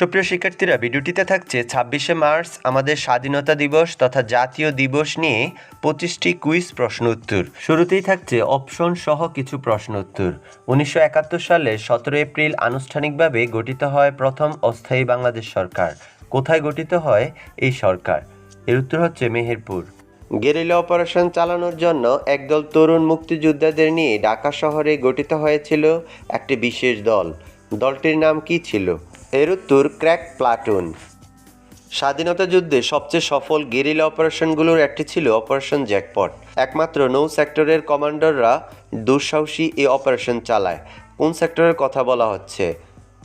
সুপ্রিয় শিক্ষার্থীরা, ভিডিওটিতে থাকছে ছাব্বিশে মার্চ, আমাদের স্বাধীনতা দিবস তথা জাতীয় দিবস নিয়ে পঁচিশটি কুইজ প্রশ্ন উত্তর। শুরুতেই থাকছে অপশন সহ কিছু প্রশ্ন উত্তর। উনিশশো একাত্তর সালে সতেরো এপ্রিল আনুষ্ঠানিকভাবে গঠিত হয় প্রথম অস্থায়ী বাংলাদেশ সরকার। কোথায় গঠিত হয়? এই সরকার। এর উত্তর হচ্ছে মেহেরপুর। গেরিলা অপারেশন চালানোর জন্য একদল তরুণ মুক্তিযোদ্ধাদের নিয়ে ঢাকা শহরে গঠিত হয়েছিল একটি বিশেষ দল। দলটির নাম কি ছিল? এর উত্তর ক্র্যাক প্লাটুন। স্বাধীনতা যুদ্ধে সবচেয়ে সফল গেরিলা অপারেশনগুলোর একটি ছিল অপারেশন জ্যাকপট। একমাত্র নৌ সেক্টরের কমান্ডাররা দুঃসাহসী এই অপারেশন চালায়। কোন সেক্টরের কথা বলা হচ্ছে?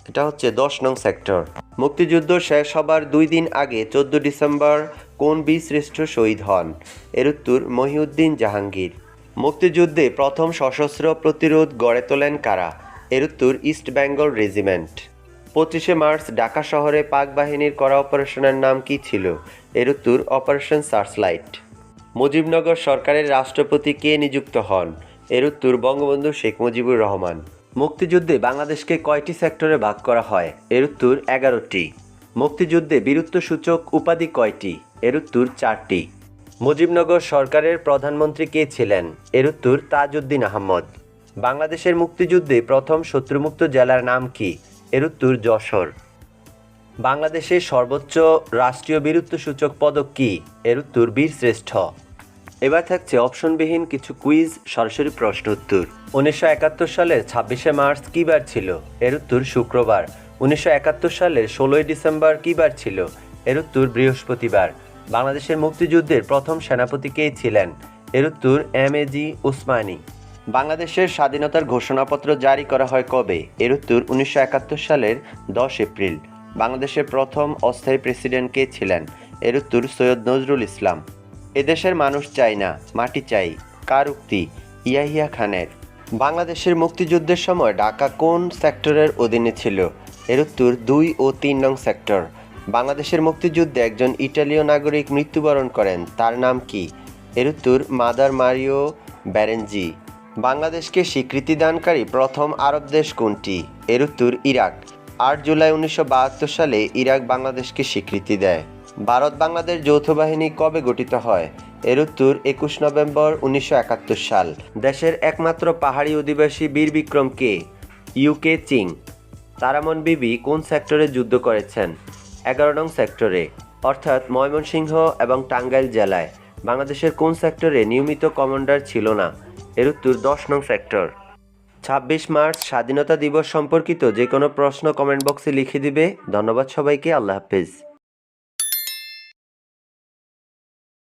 এটা হচ্ছে দশ নং সেক্টর। মুক্তিযুদ্ধ শেষ হবার দুই দিন আগে চোদ্দ ডিসেম্বর কোন বীরশ্রেষ্ঠ শহীদ হন? এর উত্তর মহিউদ্দিন জাহাঙ্গীর। মুক্তিযুদ্ধে প্রথম সশস্ত্র প্রতিরোধ গড়ে তোলেন কারা? এর উত্তর ইস্ট বেঙ্গল রেজিমেন্ট। পঁচিশে মার্চ ঢাকা শহরে পাক বাহিনীর করা অপারেশনের নাম কি ছিল? এর উত্তর, অপারেশন সার্চলাইট। মুজিবনগর সরকারের রাষ্ট্রপতি কে নিযুক্ত হন? এর উত্তর, বঙ্গবন্ধু শেখ মুজিবুর রহমান। মুক্তিযুদ্ধে বাংলাদেশকে কয়টি সেক্টরে ভাগ করা হয়? এর উত্তর, এগারোটি। মুক্তিযুদ্ধে বীরত্বসূচক উপাধি কয়টি? এর উত্তর, চারটি। মুজিবনগর সরকারের প্রধানমন্ত্রী কে ছিলেন? এর উত্তর, তাজউদ্দিন আহমদ। বাংলাদেশের মুক্তিযুদ্ধে প্রথম শত্রুমুক্ত জেলার নাম কি? এর উত্তর যশোর। বাংলাদেশের সর্বোচ্চ রাষ্ট্রীয় বীরত্বসূচক পদক কি? এর উত্তর বীরশ্রেষ্ঠ। এবার থাকছে অপশনবিহীন কিছু কুইজ, সরাসরি প্রশ্ন উত্তর। উনিশশো একাত্তর সালের ছাব্বিশে মার্চ কী বার ছিল? এর উত্তর শুক্রবার। উনিশশো একাত্তর সালের ষোলোই ডিসেম্বর কী বার ছিল? এর উত্তর বৃহস্পতিবার। বাংলাদেশের মুক্তিযুদ্ধের প্রথম সেনাপতি কে ছিলেন? এর উত্তর এম এ জি উসমানী। বাংলাদেশের স্বাধীনতার ঘোষণাপত্র জারি করা হয় কবে? এর উত্তর উনিশশো একাত্তর সালের দশ এপ্রিল। বাংলাদেশের প্রথম অস্থায়ী প্রেসিডেন্ট কে ছিলেন? এর উত্তর সৈয়দ নজরুল ইসলাম। এদেশের মানুষ চাই না, মাটি চাই, কার উক্তি? ইয়াহিয়া খানের। বাংলাদেশের মুক্তিযুদ্ধের সময় ঢাকা কোন সেক্টরের অধীনে ছিল? এর উত্তর দুই ও তিন নং সেক্টর। বাংলাদেশের মুক্তিযুদ্ধে একজন ইটালীয় নাগরিক মৃত্যুবরণ করেন, তার নাম কি? এর উত্তর মাদার মারিও ব্যারেনজি বাংলাদেশকে স্বীকৃতি দানকারী প্রথম আরব দেশ কোনটি? এর উত্তর, ইরাক। আট জুলাই উনিশশো বাহাত্তর সালে ইরাক বাংলাদেশকে স্বীকৃতি দেয়। ভারত বাংলাদেশ যৌথ বাহিনী কবে গঠিত হয়? এর উত্তর, একুশ নভেম্বর উনিশশো একাত্তর সাল। দেশের একমাত্র পাহাড়ি অধিবাসী বীর বিক্রম কে? ইউকে চিং। তারামন বিবি কোন সেক্টরে যুদ্ধ করেছেন? এগারো নং সেক্টরে। অর্থাৎ ময়মনসিংহ এবং টাঙ্গাইল জেলায়। বাংলাদেশের কোন সেক্টরে নিয়মিত কমান্ডার ছিল না? এর উত্তর দশ নং সেক্টর। ছাব্বিশ মার্চ, স্বাধীনতা দিবস সম্পর্কিত যে কোনো প্রশ্ন কমেন্ট বক্সে লিখে দিবে। ধন্যবাদ সবাইকে, আল্লাহ হাফেজ।